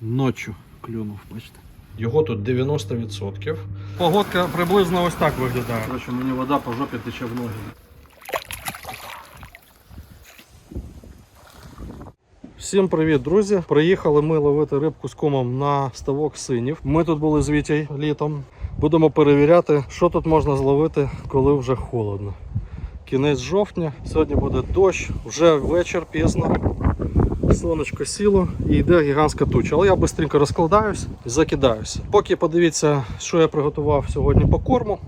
Ночі клюнув, бачите. Його тут 90%. Погодка приблизно ось так виглядає. Коротше, мені вода по жопі тече в ноги. Всім привіт, друзі! Приїхали ми ловити рибку з комом на ставок синів. Ми тут були з Вітєю літом. Будемо перевіряти, що тут можна зловити, коли вже холодно. Кінець жовтня, сьогодні буде дощ, вже вечір пізно. Сонечко сіло і йде гігантська туча. Але я швидко розкладаюсь і закидаюся. Поки подивіться, що я приготував сьогодні по корму.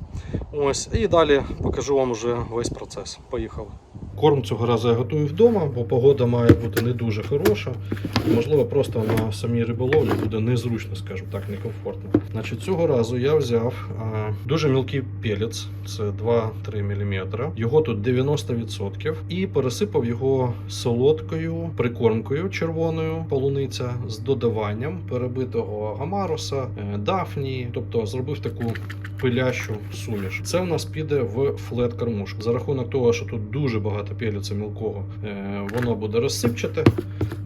Ось, і далі покажу вам вже весь процес. Поїхали. Корм цього разу я готую вдома, бо погода має бути не дуже хороша. Можливо, просто на самій риболовлі буде незручно, скажімо так, некомфортно. Значить, цього разу я взяв дуже мілкий пелець, це 2-3 мм. Його тут 90%. І пересипав його солодкою прикормкою червоною полуниця з додаванням перебитого гамаруса, е, дафні, тобто зробив таку пилящу суміш. Це в нас піде в флет кормушку. За рахунок того, що тут дуже багато пелюця мілкого, е, воно буде розсипчате,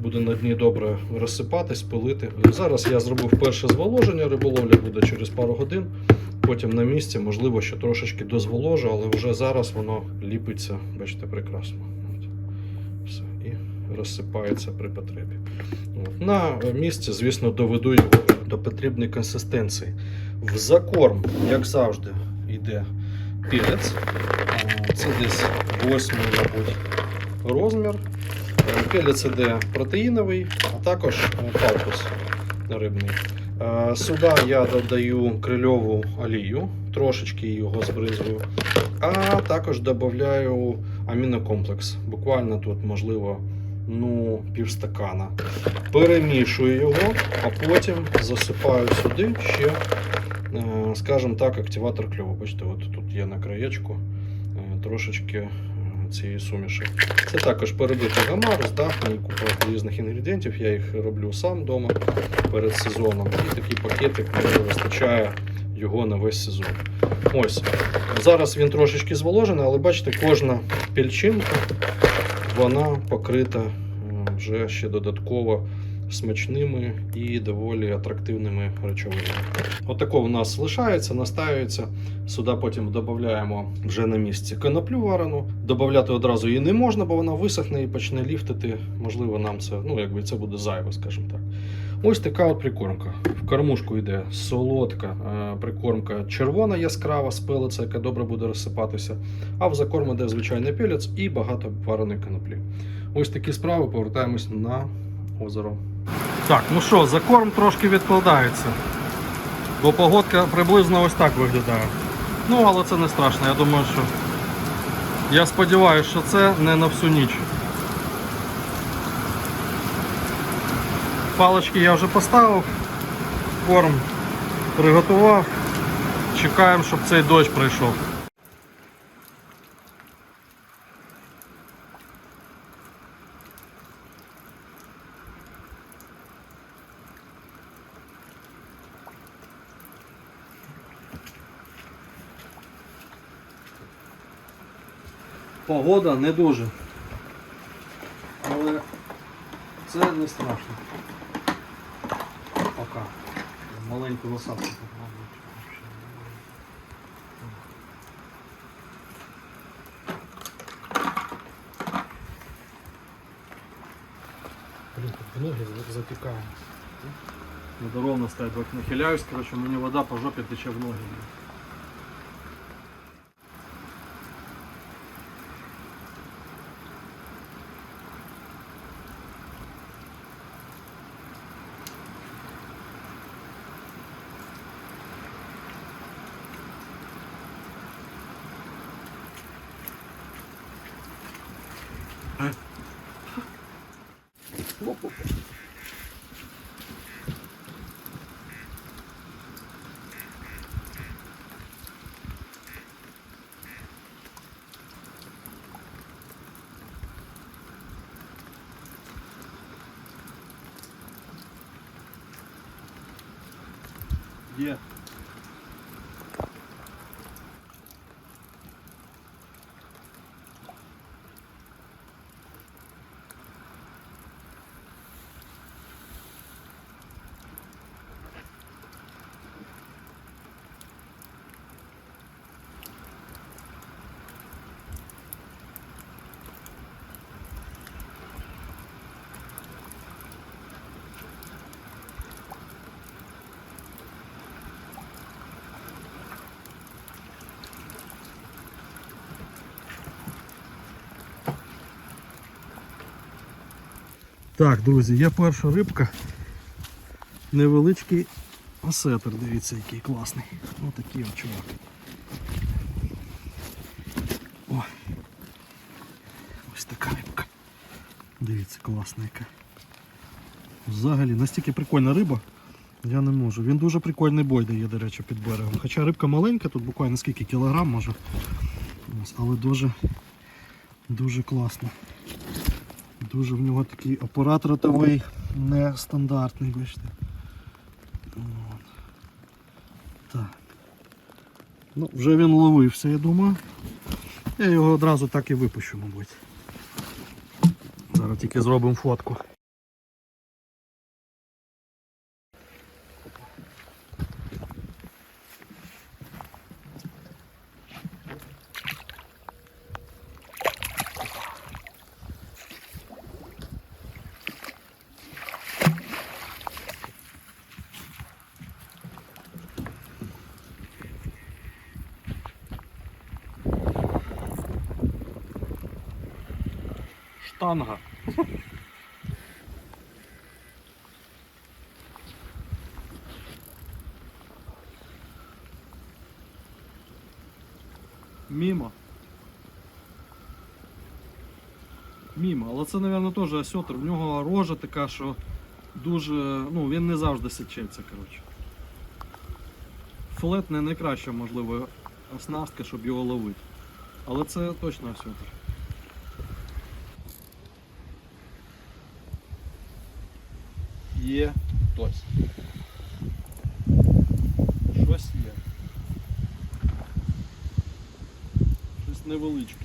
буде на дні добре розсипатись, пилити. Зараз я зробив перше зволоження, риболовля буде через пару годин. Потім на місці, можливо, ще трошечки дозволожу, але вже зараз воно ліпиться, бачите, прекрасно. Все. І розсипається при потребі. От. На місці, звісно, доведу його до потрібної консистенції. В закорм, як завжди, йде пілець. Це десь восьмий, мабуть, розмір. Е, Пілець іде протеїновий, а також е, палкус рибний. Е, Сюди я додаю крильову олію, трошечки його збризую, а також додаю амінокомплекс. Буквально тут, можливо, ну, півстакана. Перемішую його, а потім засипаю сюди ще, е, скажімо так, активатор кльову. Бачите, от тут є на краєчку е, трошечки е, цієї суміші. Це також перебитий гамарус, дафні, купа різних інгредієнтів. Я їх роблю сам вдома перед сезоном. І такий пакетик мені вистачає його на весь сезон. Ось. Зараз він трошечки зволожений, але бачите, кожна пільчинка вона покрита е, вже ще додатково смачними і доволі атрактивними речовинами. Отако у нас лишається, настаюється. Сюди потім додаємо вже на місці коноплю варену. Добавляти одразу її не можна, бо вона висохне і почне ліфтити. Можливо, нам це, ну якби це буде зайве, скажімо так. Ось така от прикормка. В кормушку йде солодка е, прикормка червона яскрава з яка добре буде розсипатися. А в закорм йде звичайний пелець і багато вареної коноплі. Ось такі справи. Повертаємось на озеро. Так, ну що, закорм трошки відкладається. Бо погодка приблизно ось так виглядає. Ну, але це не страшно. Я думаю, що. Я сподіваюся, що це не на всю ніч. Палочки я вже поставив, корм приготував. Чекаємо, щоб цей дощ прийшов. Погода не дуже. Але це не страшно. Пока. Маленьку насадку попробую. Ноги затікає. Надо ровно стоять, вот нахиляюсь, короче, мені вода по жопі тече в ноги. Є. Так, друзі, є перша рибка. Невеличкий осетр, дивіться, який класний. Ось такий от чувак. О. Ось така рибка. Дивіться, класна яка. Взагалі, настільки прикольна риба. Я не можу. Він дуже прикольний бой дає, до речі, під берегом. Хоча рибка маленька, тут буквально скільки кілограм може. Ось, але дуже, дуже класно. Дуже в нього такий апарат ротовий нестандартний, бачите. От. Так. Ну, вже він ловився, я думаю. Я його одразу так і випущу, мабуть. Зараз тільки зробимо фотку. Штанга. Мімо. Мімо, але це, мабуть, теж осьотр. В нього рожа така, що дуже. Ну, він не завжди сечеться, коротше. Флет не найкраща, можливо, оснастка, щоб його ловити. Але це точно осьотр. Є хтось. Щось є. Щось невеличке.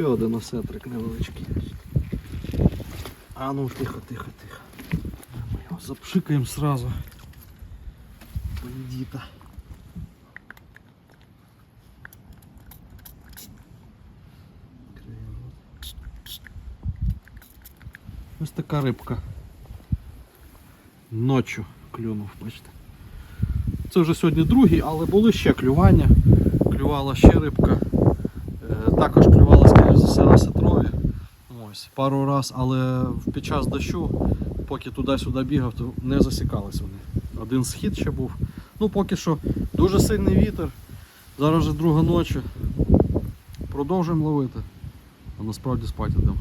Ще один осетрик невеличкий. А ну тихо, тихо, тихо. Ми його запшикаємо сразу. Бандита. Ось така рибка. Ночу клюнув, бачите. Це вже сьогодні другий, але були ще клювання. Клювала ще рибка. Е, Також все, на сетрові. Ось, пару раз, але під час дощу, поки туди-сюди бігав, то не засікались вони. Один схід ще був. Ну поки що дуже сильний вітер. Зараз вже друга ночі. Продовжуємо ловити. А насправді спати йдемо.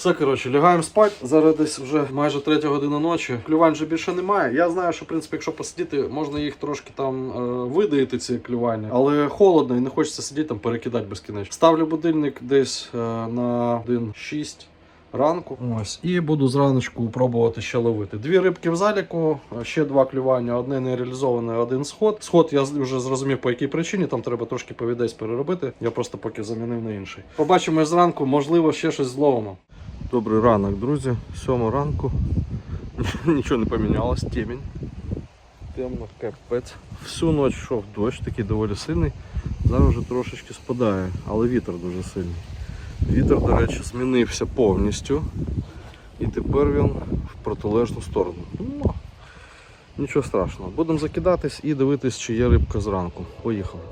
Все, коротше, лягаємо спати. Зараз десь вже майже третя година ночі. Клювань вже більше немає. Я знаю, що в принципі, якщо посидіти, можна їх трошки там е, видаїти, ці клювання. Але холодно і не хочеться сидіти там перекидати безкінечно. Ставлю будильник десь е, на 1.6 ранку. Ось. І буду зраночку пробувати ще ловити. Дві рибки в заліку, ще два клювання, одне не реалізоване, один сход. Сход я вже зрозумів по якій причині, там треба трошки повідець переробити. Я просто поки замінив на інший. Побачимо зранку, можливо, ще щось зловимо. Добрий ранок, друзі. Сьома ранку. Нічого не помінялось, темінь. Темно, капець. Всю ніч йшов дощ, такий доволі сильний. Зараз вже трошечки спадає, але вітер дуже сильний. Вітер, до речі, змінився повністю. І тепер він в протилежну сторону. Ну, нічого страшного. Будемо закидатись і дивитись, чи є рибка зранку. Поїхали.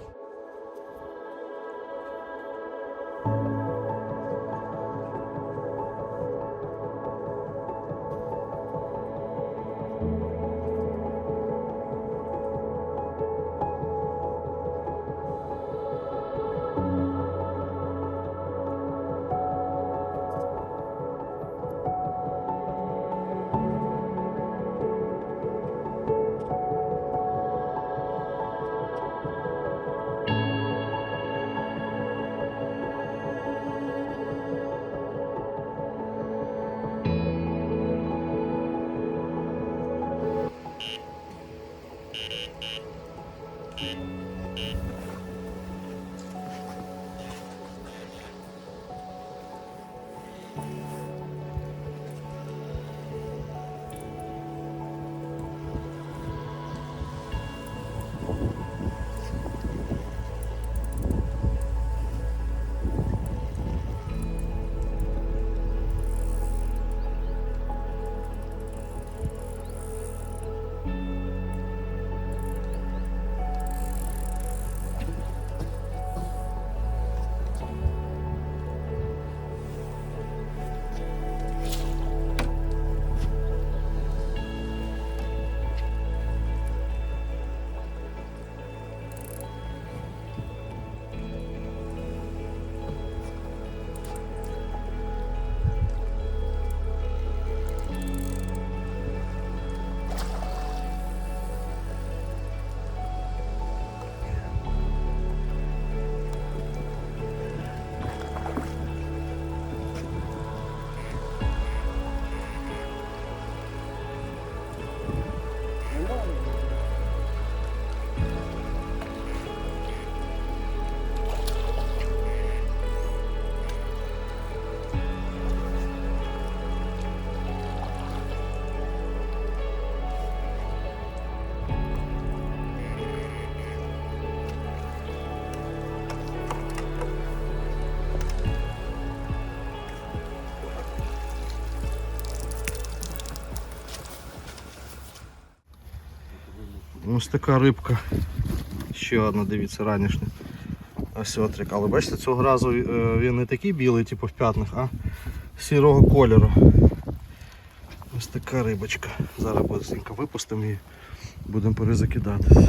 Ось така рибка. Ще одна, дивіться, ранішня. Осьотрик. Але бачите, цього разу е, він не такий білий, типу в п'ятнах, а сірого кольору. Ось така рибочка. Зараз випустимо її, будемо перезакидатись.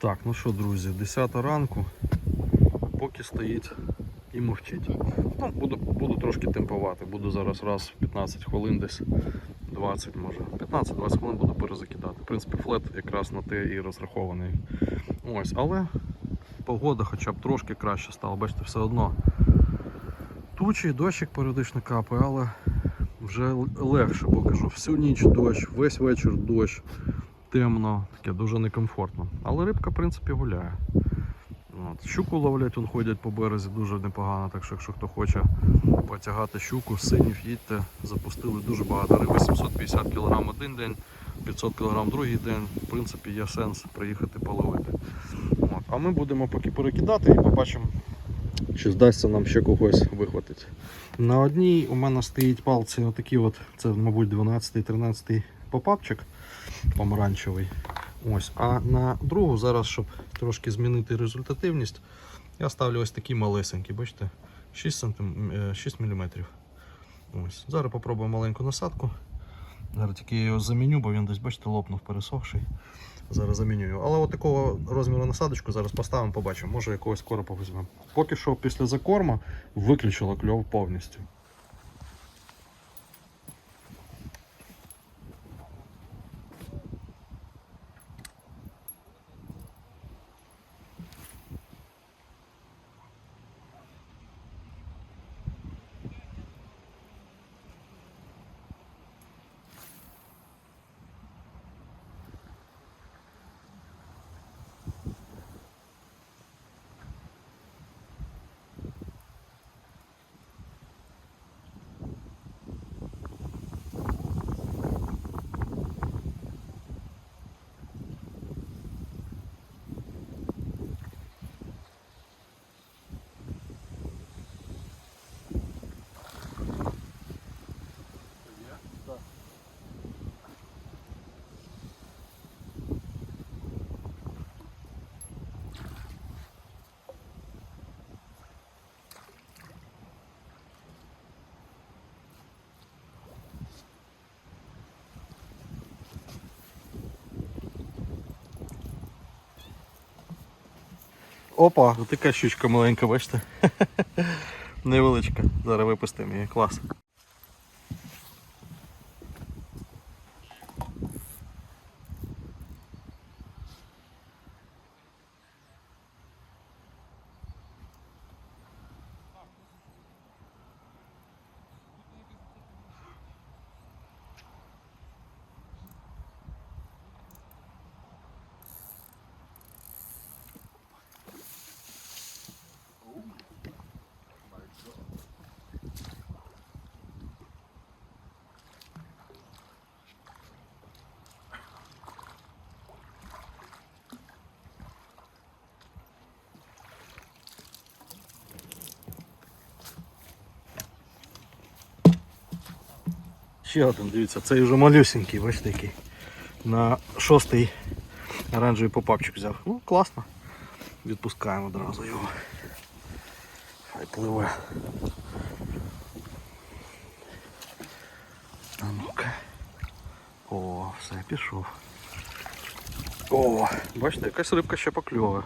Так, ну що, друзі, 10 ранку, поки стоїть і мовчить. Ну, буду, буду трошки темпувати, буду зараз раз в 15 хвилин десь 20 може. 15-20 хвилин буду перезакидати. В принципі, флет якраз на те і розрахований. Ось, але погода хоча б трошки краще стала. Бачите, все одно тучі, дощик періодично капає, але вже легше, бо кажу, всю ніч дощ, весь вечір дощ темно, таке дуже некомфортно. Але рибка, в принципі, гуляє. От. Щуку ловлять, вон ходять по березі дуже непогано, так що якщо хто хоче потягати щуку, синів їдьте, запустили дуже багато риби, 750 кг один день, 500 кг другий день. В принципі, є сенс приїхати половити. От. А ми будемо поки перекидати і побачимо, чи здасться нам ще когось вихватити. На одній у мене стоїть палці отакі от, це, мабуть, 12-13 попапчик помаранчевий. Ось. А на другу, зараз, щоб трошки змінити результативність, я ставлю ось такі малесенькі, бачите, 6, см, 6 мм. Ось. Зараз попробуємо маленьку насадку. Зараз тільки я його заміню, бо він десь, бачите, лопнув пересохший. Зараз заміню його. Але от такого розміру насадочку зараз поставимо, побачимо. Може якогось коропа візьмемо. Поки що після закорма виключило кльов повністю. Опа, ось така щучка маленька, бачите? Невеличка. Зараз випустимо її. Клас. Ще один, дивіться, цей вже малюсенький, бачите який. На шостий оранжевий попапчик взяв. Ну, класно. Відпускаємо одразу його. Хай пливе. А ну-ка. О, все, пішов. О, бачите, якась рибка ще покльовує.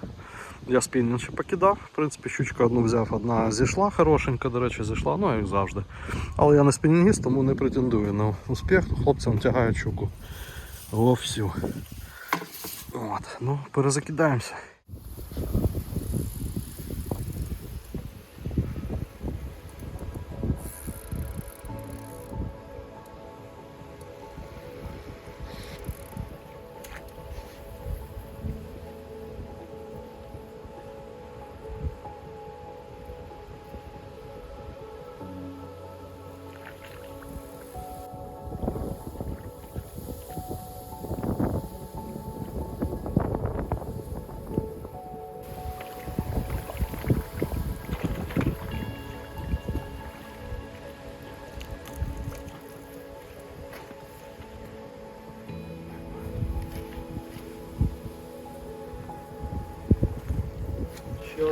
Я спінінг ще покидав. В принципі, щучка одну взяв, одна зійшла хорошенька, до речі, зійшла, ну як завжди. Але я не спінінгіст, тому не претендую на успіх. Хлопцям тягають щуку вовсю. От, ну, перезакидаємося.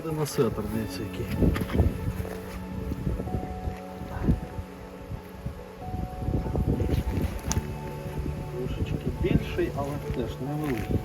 І на дивіться який. Трошечки більший, але теж невеликий.